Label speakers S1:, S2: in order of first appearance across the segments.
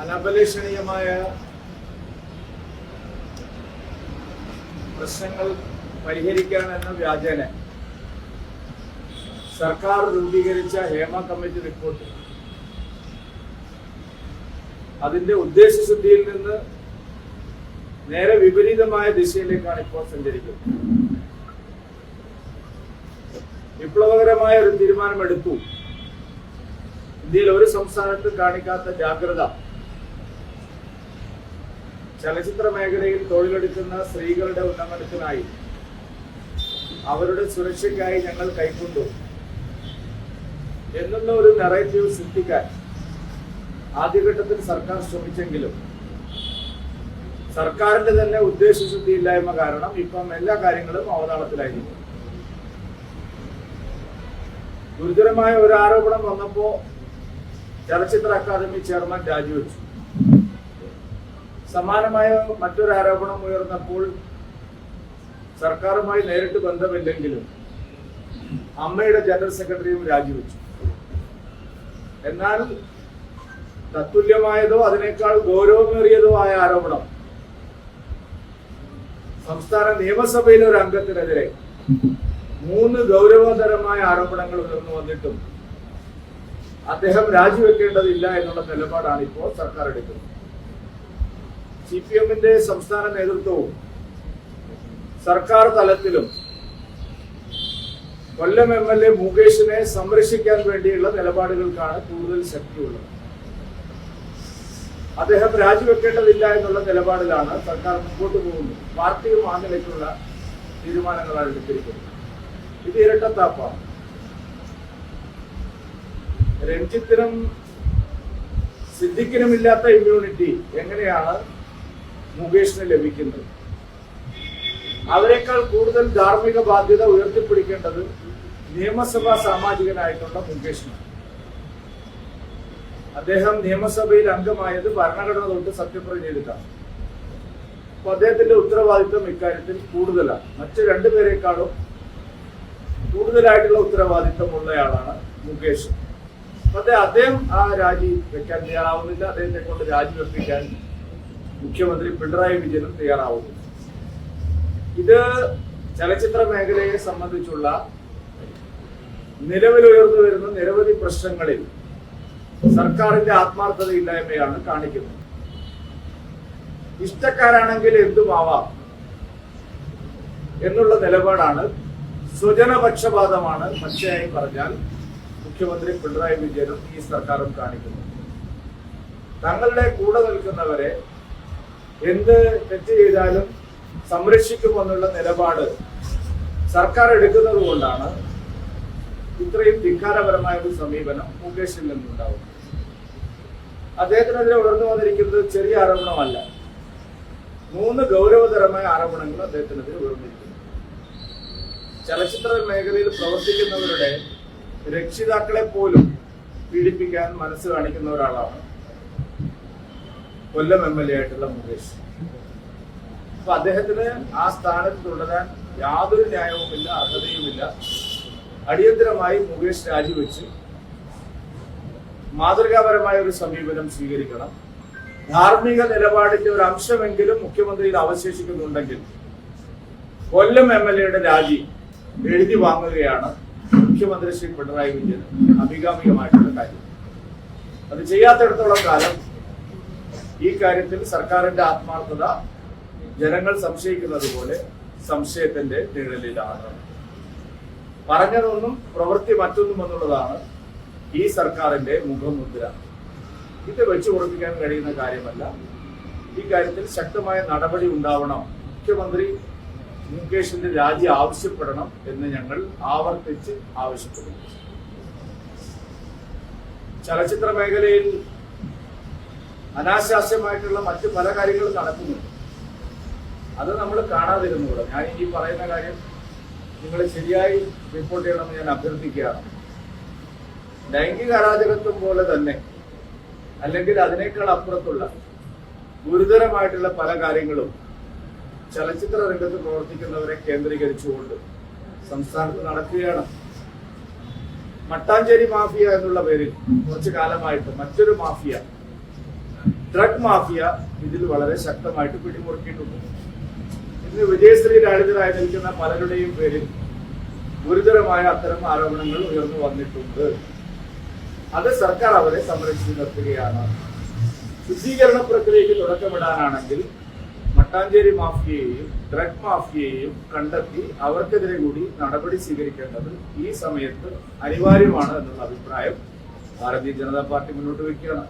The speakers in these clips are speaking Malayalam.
S1: അനപലേഷണീയമായ പ്രശ്നങ്ങൾ പരിഹരിക്കാൻ എന്ന വ്യാജേന. സർക്കാർ രൂപീകരിച്ച ഹേമ കമ്മിറ്റി റിപ്പോർട്ട്. അതിന്റെ ഉദ്ദേശശുദ്ധിയിൽ നിന്ന് നേരെ വിപരീതമായ ദിശയിലേക്കാണ് ഇപ്പോൾ സഞ്ചരിക്കുന്നത്. വിപ്ലവകരമായ ഒരു തീരുമാനമെടുത്തു. ഇന്ത്യയിൽ ഒരു സംസ്ഥാനത്തും കാണിക്കാത്ത ജാഗ്രത. ചലച്ചിത്ര മേഖലയിൽ തൊഴിലെടുക്കുന്ന സ്ത്രീകളുടെ ഉന്നമനത്തിനായി അവരുടെ സുരക്ഷയ്ക്കായി ഞങ്ങൾ കൈക്കൊണ്ടു. എന്നുള്ള ഒരു നെറേറ്റീവ് സൃഷ്ടിക്കാൻ ആദ്യഘട്ടത്തിൽ സർക്കാർ ശ്രമിച്ചെങ്കിലും സർക്കാരിന്റെ തന്നെ ഉദ്ദേശശുദ്ധിയില്ലായ്മ കാരണം ഇപ്പം എല്ലാ കാര്യങ്ങളും അവതാളത്തിലായിരുന്നു ഗുരുതരമായ ഒരു ആരോപണം വന്നപ്പോ ചലച്ചിത്ര അക്കാദമി ചെയർമാൻ രാജിവെച്ചു. സമാനമായ മറ്റൊരു ആരോപണം ഉയർന്നപ്പോൾ സർക്കാരുമായി നേരിട്ട് ബന്ധമില്ലെങ്കിലും അമ്മയുടെ ജനറൽ സെക്രട്ടറിയും രാജിവെച്ചു. എന്നാൽ തത്തുല്യമായതോ അതിനേക്കാൾ ഗൗരവമേറിയതോ ആയ ആരോപണം സംസ്ഥാന നിയമസഭയിലെ ഒരു അംഗത്തിനെതിരെ മൂന്ന് ഗൗരവതരമായ ആരോപണങ്ങൾ ഉയർന്നു വന്നിട്ടും അദ്ദേഹം രാജിവെക്കേണ്ടതില്ല എന്നുള്ള നിലപാടാണ് ഇപ്പോൾ സർക്കാർ എടുക്കുന്നത്. സി പി എമ്മിന്റെ സംസ്ഥാന നേതൃത്വവും സർക്കാർ തലത്തിലും കൊല്ലം എം എൽ എ മുകേഷിനെ സംരക്ഷിക്കാൻ വേണ്ടിയുള്ള നിലപാടുകൾക്കാണ് കൂടുതൽ ശക്തിയുള്ളത്. അദ്ദേഹം രാജിവെക്കേണ്ടതില്ല എന്നുള്ള നിലപാടിലാണ് സർക്കാർ മുമ്പോട്ട് പോകുന്നത്. പാർട്ടിയും ആ നിലയ്ക്കുള്ള തീരുമാനങ്ങളാണ് എടുത്തിരിക്കുന്നത്. ഇത് ഇരട്ടത്താപ്പാണ് രഞ്ജിത്തിനും സിദ്ദിഖിനും ഇല്ലാത്ത ഇമ്മ്യൂണിറ്റി എങ്ങനെയാണ് മുകേഷിന് ലഭിക്കുന്നത്. അവരെക്കാൾ കൂടുതൽ ധാർമ്മിക ബാധ്യത ഉയർത്തിപ്പിടിക്കേണ്ടത് നിയമസഭാ സാമാജികനായിട്ടുള്ള മുകേഷിനാണ്. അദ്ദേഹം നിയമസഭയിൽ അംഗമായത് ഭരണഘടന തൊട്ട് സത്യപ്രതിജ്ഞ ചെയ്തിട്ടാണ് അപ്പൊ അദ്ദേഹത്തിന്റെ ഉത്തരവാദിത്വം ഇക്കാര്യത്തിൽ കൂടുതലാണ്. മറ്റു രണ്ടുപേരെക്കാളും കൂടുതലായിട്ടുള്ള ഉത്തരവാദിത്വം ഉള്ളയാളാണ് മുകേഷ്. അപ്പൊ അദ്ദേഹം ആ രാജി വെക്കാൻ തയ്യാറാവുന്നില്ല. അദ്ദേഹത്തെ കൊണ്ട് രാജിവെപ്പിക്കാൻ മുഖ്യമന്ത്രി പിണറായി വിജയനും തയ്യാറാവുന്നു. ഇത് ചലച്ചിത്ര മേഖലയെ സംബന്ധിച്ചുള്ള നിലവിൽ ഉയർന്നു വരുന്ന നിരവധി പ്രശ്നങ്ങളിൽ സർക്കാരിന്റെ ആത്മാർത്ഥതയില്ലായ്മയാണ് കാണിക്കുന്നത്. ഇഷ്ടക്കാരാണെങ്കിൽ എന്തുമാവാം എന്നുള്ള നിലപാടാണ് സ്വജനപക്ഷപാതമാണ് പച്ചയായി പറഞ്ഞാൽ മുഖ്യമന്ത്രി പിണറായി വിജയനും ഈ സർക്കാരും കാണിക്കുന്നത്. തങ്ങളുടെ കൂടെ നിൽക്കുന്നവരെ എന്ത് തെറ്റ് ചെയ്താലും സംരക്ഷിക്കുമെന്നുള്ള നിലപാട് സർക്കാർ എടുക്കുന്നത് കൊണ്ടാണ് ഇത്രയും ധിക്കാരപരമായ ഒരു സമീപനം മുകേഷിൽ നിന്നുണ്ടാവുന്നത്. അദ്ദേഹത്തിനെതിരെ ഉയർന്നു വന്നിരിക്കുന്നത് ചെറിയ ആരോപണമല്ല. മൂന്ന് ഗൗരവതരമായ ആരോപണങ്ങൾ അദ്ദേഹത്തിനെതിരെ ഉയർന്നിരിക്കുന്നു. ചലച്ചിത്ര മേഖലയിൽ പ്രവർത്തിക്കുന്നവരുടെ രക്ഷിതാക്കളെ പോലും പീഡിപ്പിക്കാൻ മനസ്സ് കാണിക്കുന്ന ഒരാളാണ് കൊല്ലം എം എൽ എ ആയിട്ടുള്ള മുകേഷ്. അപ്പൊ അദ്ദേഹത്തിന് ആ സ്ഥാനത്ത് തുടരാൻ യാതൊരു ന്യായവുമില്ല അർഹതയുമില്ല. അടിയന്തരമായി മുകേഷ് രാജിവെച്ച് മാതൃകാപരമായ ഒരു സമീപനം സ്വീകരിക്കണം. ധാർമ്മിക നിലപാടിന്റെ ഒരു അംശമെങ്കിലും മുഖ്യമന്ത്രിയിൽ അവശേഷിക്കുന്നുണ്ടെങ്കിൽ കൊല്ലം എം എൽ എയുടെ രാജി എഴുതി വാങ്ങുകയാണ് മുഖ്യമന്ത്രി ശ്രീ പിണറായി വിജയൻ. അഭികാമികമായിട്ടുള്ള കാര്യം. അത് ചെയ്യാത്തിടത്തോളം കാലം ഈ കാര്യത്തിൽ സർക്കാരിന്റെ ആത്മാർത്ഥത ജനങ്ങൾ സംശയിക്കുന്നത് പോലെ സംശയത്തിന്റെ നിഴലിലാണ്. പറഞ്ഞതൊന്നും പ്രവൃത്തി മറ്റൊന്നും എന്നുള്ളതാണ് ഈ സർക്കാരിന്റെ മുഖമുദ്ര. ഇത് വെച്ചു ഉറപ്പിക്കാൻ കഴിയുന്ന കാര്യമല്ല. ഈ കാര്യത്തിൽ ശക്തമായ നടപടി ഉണ്ടാവണം. മുഖ്യമന്ത്രി മുകേഷിന്റെ രാജി ആവശ്യപ്പെടണം എന്ന് ഞങ്ങൾ ആവർത്തിച്ച് ആവശ്യപ്പെടുന്നു. ചലച്ചിത്ര മേഖലയിൽ അനാശാസ്യമായിട്ടുള്ള മറ്റ് പല കാര്യങ്ങളും നടക്കുന്നുണ്ട്. അത് നമ്മൾ കാണാതിരുന്നു കാണാതിരുന്നുകൂടെ ഞാൻ ഈ പറയുന്ന കാര്യം നിങ്ങൾ ശരിയായി റിപ്പോർട്ട് ചെയ്യണമെന്ന് ഞാൻ അഭ്യർത്ഥിക്കുകയാണ്. ലൈംഗിക അരാജകത്വം പോലെ തന്നെ അല്ലെങ്കിൽ അതിനേക്കാൾ അപ്പുറത്തുള്ള ഗുരുതരമായിട്ടുള്ള പല കാര്യങ്ങളും ചലച്ചിത്ര രംഗത്ത് പ്രവർത്തിക്കുന്നവരെ കേന്ദ്രീകരിച്ചുകൊണ്ട് സംസ്ഥാനത്ത് നടക്കുകയാണ്. മട്ടാഞ്ചേരി മാഫിയ എന്നുള്ള പേരിൽ കുറച്ചു കാലമായിട്ട് മറ്റൊരു മാഫിയ ഡ്രഗ് മാഫിയ ഇതിൽ വളരെ ശക്തമായിട്ട് പിടിമുറുക്കിയിട്ടുണ്ട്. ഇന്ന് വിജയശ്രീ രാജിതരായി നിൽക്കുന്ന പലരുടെയും പേരിൽ ഗുരുതരമായ അത്തരം ആരോപണങ്ങൾ ഉയർന്നു വന്നിട്ടുണ്ട്. അത് സർക്കാർ അവരെ സംരക്ഷിച്ചു നിർത്തുകയാണ്. ശുദ്ധീകരണ പ്രക്രിയയ്ക്ക് തുടക്കമിടാനാണെങ്കിൽ മട്ടാഞ്ചേരി മാഫിയയെയും ഡ്രഗ് മാഫിയയെയും കണ്ടെത്തി അവർക്കെതിരെ കൂടി നടപടി സ്വീകരിക്കേണ്ടത് ഈ സമയത്ത് അനിവാര്യമാണ് എന്നുള്ള അഭിപ്രായം ഭാരതീയ ജനതാ പാർട്ടി മുന്നോട്ട് വയ്ക്കുകയാണ്.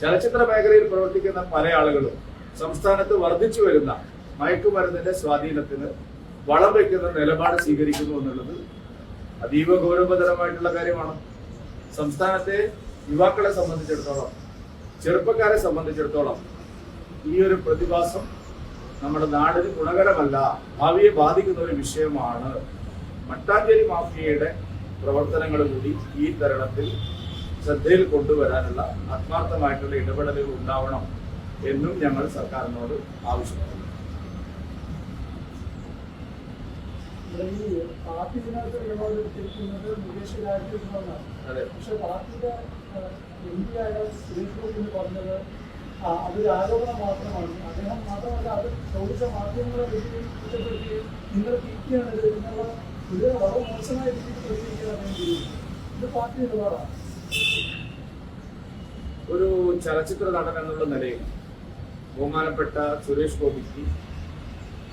S1: ചലച്ചിത്ര മേഖലയിൽ പ്രവർത്തിക്കുന്ന പല ആളുകളും സംസ്ഥാനത്ത് വർദ്ധിച്ചു വരുന്ന മയക്കുമരുന്നിന്റെ സ്വാധീനത്തിന് വളം വയ്ക്കുന്ന നിലപാട് സ്വീകരിക്കുന്നു എന്നുള്ളത് അതീവ ഗൗരവതരമായിട്ടുള്ള കാര്യമാണ്. സംസ്ഥാനത്തെ യുവാക്കളെ സംബന്ധിച്ചിടത്തോളം ചെറുപ്പക്കാരെ സംബന്ധിച്ചിടത്തോളം ഈ ഒരു പ്രതിഭാസം നമ്മുടെ നാടിന് ഗുണകരമല്ല ഭാവിയെ ബാധിക്കുന്ന ഒരു വിഷയമാണ്. മട്ടാഞ്ചേരി മാഫിയയുടെ പ്രവർത്തനങ്ങൾ കൂടി ഈ തരുണത്തിൽ ശ്രദ്ധയിൽ കൊണ്ടുവരാനുള്ള ആത്മാർത്ഥമായിട്ടുള്ള ഇടപെടലുകൾ ഉണ്ടാവണം എന്നും ഞങ്ങൾ സർക്കാരിനോട് ആവശ്യപ്പെടുന്നു
S2: പറഞ്ഞത് അതൊരു മാത്രമാണ് അദ്ദേഹം മാത്രമല്ല അത്. മാധ്യമങ്ങളെ ഒരു മോശമായ രീതിയിൽ ഇത് പാർട്ടി നിലപാടാണ്.
S1: ഒരു ചലച്ചിത്ര നടൻ എന്നുള്ള നിലയിൽ ബഹുമാനപ്പെട്ട സുരേഷ് ഗോപിക്ക്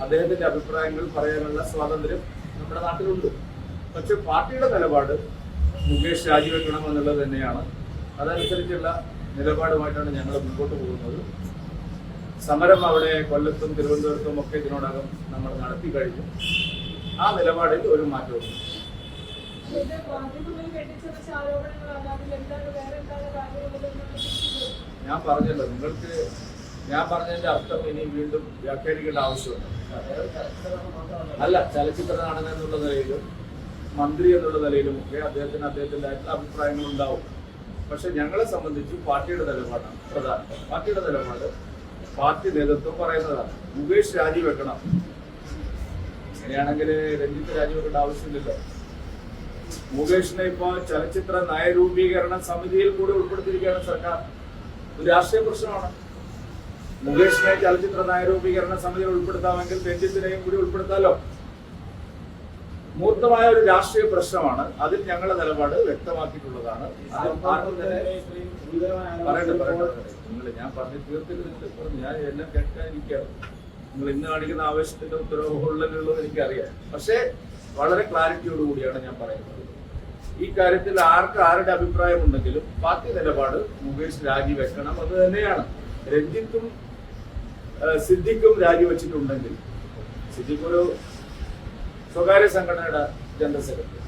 S1: അദ്ദേഹത്തിന്റെ അഭിപ്രായങ്ങൾ പറയാനുള്ള സ്വാതന്ത്ര്യം നമ്മുടെ നാട്ടിലുണ്ട്. പക്ഷെ പാർട്ടിയുടെ നിലപാട് മുകേഷ് രാജിവെക്കണം എന്നുള്ളത് തന്നെയാണ്. അതനുസരിച്ചുള്ള നിലപാടുമായിട്ടാണ് ഞങ്ങൾ മുമ്പോട്ട് പോകുന്നത്. സമരം അവിടെ കൊല്ലത്തും തിരുവനന്തപുരത്തും ഒക്കെ ഇതിനോടകം നമ്മൾ നടത്തി കഴിഞ്ഞു. ആ നിലപാടിൽ ഒരു മാറ്റവും ഞാൻ പറഞ്ഞല്ലോ നിങ്ങൾക്ക് ഞാൻ പറഞ്ഞതിന്റെ അർത്ഥം ഇനി വീണ്ടും വ്യാഖ്യാനിക്കേണ്ട ആവശ്യമുണ്ട് അല്ല ചലച്ചിത്ര നടൻ എന്നുള്ള നിലയിലും മന്ത്രി എന്നുള്ള നിലയിലും ഒക്കെ അദ്ദേഹത്തിന് അദ്ദേഹത്തിന്റെ അഭിപ്രായങ്ങൾ ഉണ്ടാവും. പക്ഷെ ഞങ്ങളെ സംബന്ധിച്ച് പാർട്ടിയുടെ നിലപാടാണ് പ്രധാനം. പാർട്ടിയുടെ നിലപാട് പാർട്ടി നേതൃത്വം പറയുന്നതാണ്. മുകേഷ് രാജിവെക്കണം അങ്ങനെയാണെങ്കിൽ രഞ്ജിത്ത് രാജിവെക്കേണ്ട ആവശ്യമില്ലല്ലോ. മുകേഷിനെ ഇപ്പോ ചലച്ചിത്ര നയരൂപീകരണ സമിതിയിൽ കൂടി ഉൾപ്പെടുത്തിയിരിക്കുകയാണ് സർക്കാർ. ഒരു രാഷ്ട്രീയ പ്രശ്നമാണ്. മുകേഷിനെ ചലച്ചിത്ര നയരൂപീകരണ സമിതിയിൽ ഉൾപ്പെടുത്താമെങ്കിൽ രഞ്ജിത്തിനെയും കൂടി ഉൾപ്പെടുത്താലോ? മൂർത്തമായ ഒരു രാഷ്ട്രീയ പ്രശ്നമാണ്. അതിൽ ഞങ്ങളുടെ നിലപാട് വ്യക്തമാക്കിയിട്ടുള്ളതാണ്. നിങ്ങൾ ഞാൻ പറഞ്ഞു തീർത്തിട്ടുണ്ട് ഞാൻ എല്ലാം കേൾക്കാൻ എനിക്കറിയാം നിങ്ങൾ ഇന്ന് കാണിക്കുന്ന ആവേശത്തിന്റെ ഉത്തരവുകളിലുള്ളത് എനിക്കറിയാം. പക്ഷേ വളരെ ക്ലാരിറ്റിയോടുകൂടിയാണ് ഞാൻ പറയുന്നത്. ഈ കാര്യത്തിൽ ആർക്ക് ആരുടെ അഭിപ്രായം ഉണ്ടെങ്കിലും പാർട്ടി നിലപാട് മുകേഷ് രാജിവെക്കണം. അത് തന്നെയാണ്. രഞ്ജിത്തും സിദ്ദിഖും രാജിവെച്ചിട്ടുണ്ടെങ്കിൽ സിദ്ദിഖ് ഒരു സ്വകാര്യ സംഘടനയുടെ ജനറൽ സെക്രട്ടറി.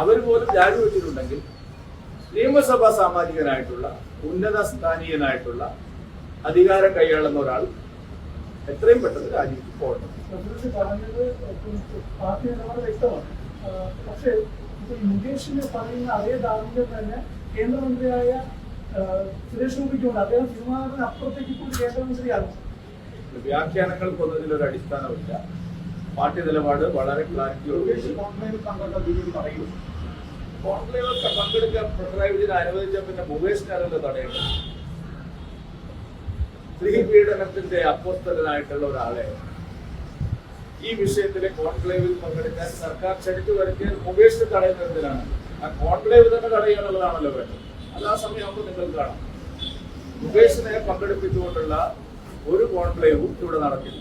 S1: അവർ പോലും രാജിവെച്ചിട്ടുണ്ടെങ്കിൽ നിയമസഭാ സാമാജികനായിട്ടുള്ള ഉന്നത സ്ഥാനീയനായിട്ടുള്ള അധികാരം കൈയാളുന്ന ഒരാൾ എത്രയും പെട്ടെന്ന് രാജിവെച്ച് പോകണം.
S2: പക്ഷേ മുകേഷിന് പറയുന്ന അതേ ധാർമ്മികം തന്നെ കേന്ദ്രമന്ത്രിയായ സുരേഷ് ഗോപിക്കുണ്ട്. അദ്ദേഹം സിനിമാറിന് അപ്പുറത്തേക്ക് ഇപ്പോൾ കേന്ദ്രമന്ത്രിയാണ്
S1: വ്യാഖ്യാനങ്ങൾക്കൊന്നും ഒരു അടിസ്ഥാനമില്ല. പാർട്ടി നിലപാട് വളരെ ക്ലാരിറ്റിയോട് കോൺക്ലേവൊക്കെ പങ്കെടുക്കാൻ പിണറായി വിജയൻ അനുവദിച്ച പിന്നെ മുകേഷിനാണല്ലോ തടയേണ്ടത്? സ്ത്രീ പീഡനത്തിന്റെ അപ്പോസ്തലനായിട്ടുള്ള ഒരാളെ ഈ വിഷയത്തിലെ കോൺക്ലേവിൽ പങ്കെടുക്കാൻ സർക്കാർ ചരിച്ചു വരുത്തിയാൽ മുകേഷിനെ തടയുന്നതിനാണ് ആ കോൺക്ലേവ് തന്നെ തടയുകയാണുള്ളതാണല്ലോ വേണ്ടത്. അത് ആ സമയമാകുമ്പോൾ നിങ്ങൾ കാണാം. മുകേഷിനെ പങ്കെടുപ്പിച്ചുകൊണ്ടുള്ള ഒരു കോൺക്ലേവും ഇവിടെ നടക്കില്ല.